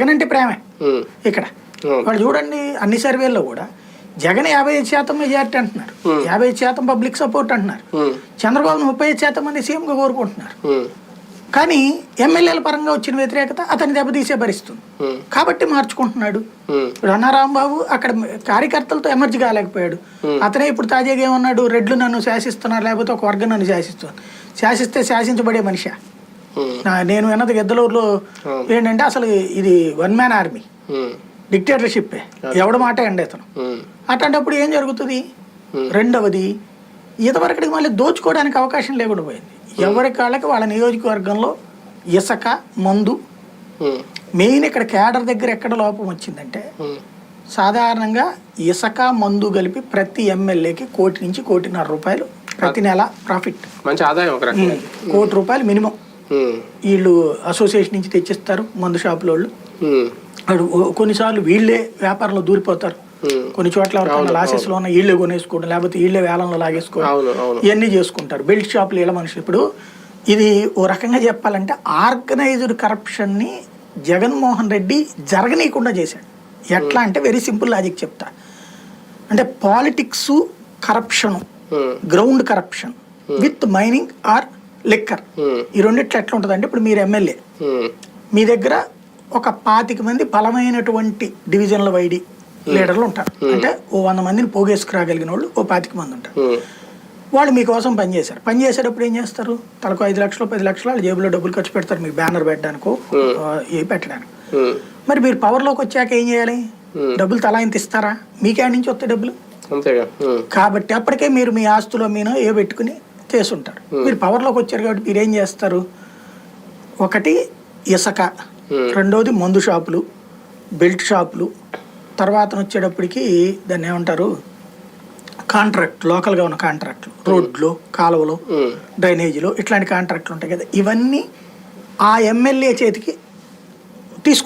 జగన్ అంటే ప్రేమే ఇక్కడ. వాళ్ళు చూడండి అన్ని సర్వేల్లో కూడా జగన్ యాభై ఐదు శాతం మెజారిటీ అంటున్నారు. యాభై ఐదు శాతం పబ్లిక్ సపోర్ట్ అంటున్నారు. చంద్రబాబు ముప్పై ఐదు శాతం మంది సీఎంగా కోరుకుంటున్నారు. కానీ ఎమ్మెల్యేల పరంగా వచ్చిన వ్యతిరేకత అతని దెబ్బతీసే భరిస్తుంది కాబట్టి మార్చుకుంటున్నాడు. అన్నారాంబాబు అక్కడ కార్యకర్తలతో ఎమర్జ్ కాలేకపోయాడు. అతనే ఇప్పుడు తాజాగా ఏమన్నాడు? రెడ్లు నన్ను శాసిస్తున్నారు లేకపోతే ఒక వర్గం నన్ను శాసిస్తున్నారు శాసిస్తే శాసించబడే మనిషి? నేను విన్నది గెద్దలూరులో అవును. ఏంటంటే అసలు ఇది వన్ మ్యాన్ ఆర్మీ. డిక్టేటర్షిప్ ఎవడ మాట అండి అతను అట్లాంటప్పుడు ఏం జరుగుతుంది? Hmm. రెండవది ఇంతవరకటికి మళ్ళీ దోచుకోవడానికి అవకాశం లేకుండా పోయింది. ఎవరి కాళ్ళకి వాళ్ళ నియోజకవర్గంలో ఇసక మందు మెయిన్ ఇక్కడ కేడర్ దగ్గర ఎక్కడ లోపం వచ్చిందంటే సాధారణంగా ఇసక మందు కలిపి ప్రతి ఎమ్మెల్యేకి కోటి నుంచి కోటిన్నర రూపాయలు ప్రతి నెల ప్రాఫిట్. మంచి ఆదాయం కోటి రూపాయలు మినిమం. వీళ్ళు అసోసియేషన్ నుంచి తెచ్చిస్తారు మందు షాపుల వాళ్ళు అటు కొన్నిసార్లు వీళ్ళే వ్యాపారంలో దూరిపోతారు. ఉమ్, కొన్ని చోట్ల ఎవరికైనా లాసెస్లో ఉన్న వీళ్ళే కొనేసుకోవడం లేకపోతే వీళ్ళే వేలంలో లాగేసుకోవడం. ఇవన్నీ చేసుకుంటారు. బెల్ట్ షాపులు వీళ్ళ మనుషులు. ఇప్పుడు ఇది ఓ రకంగా చెప్పాలంటే ఆర్గనైజ్డ్ కరప్షన్ని జగన్మోహన్ రెడ్డి జరగనీయకుండా చేశాడు. ఎట్లా అంటే వెరీ సింపుల్ లాజిక్ చెప్తా. అంటే politics corruption ground corruption with mining or liquor ఈ రెండిట్లో ఎట్లా ఉంటుంది అంటే ఇప్పుడు మీరు ఎమ్మెల్యే. మీ దగ్గర ఒక పాతిక మంది బలమైనటువంటి డివిజన్ల వైడి లీడర్లు ఉంటారు. అంటే ఓ వంద మందిని పోగేసుకురాగలిగిన వాళ్ళు ఓ పాతిక మంది ఉంటారు. వాళ్ళు మీకోసం పనిచేశారు పని చేసేటప్పుడు ఏం చేస్తారు? తలకు ఐదు లక్షలు పది లక్షలు వాళ్ళ జేబులో డబ్బులు ఖర్చు పెడతారు. మీకు బ్యానర్ పెట్టడానికో ఏ పెట్టడానికి. మరి మీరు పవర్లోకి వచ్చాక ఏం చేయాలి? డబ్బులు తలా ఇంత ఇస్తారా? మీకే నుంచి వస్తాయి డబ్బులు? కాబట్టి అప్పటికే మీరు మీ ఆస్తులో మీనో ఏ పెట్టుకుని చేసుంటారు మీరు పవర్లోకి వచ్చారు కాబట్టి మీరు ఏం చేస్తారు? ఒకటి ఇసక రెండోది మందు షాపులు బెల్ట్ షాపులు తర్వాత వచ్చేటప్పటికి దాన్ని ఏమంటారు? కాంట్రాక్ట్ లోకల్గా ఉన్న కాంట్రాక్ట్లు రోడ్లు కాలువలు డ్రైనేజీలు ఇట్లాంటి కాంట్రాక్ట్లు ఉంటాయి కదా. ఇవన్నీ ఆ ఎమ్మెల్యే చేతికి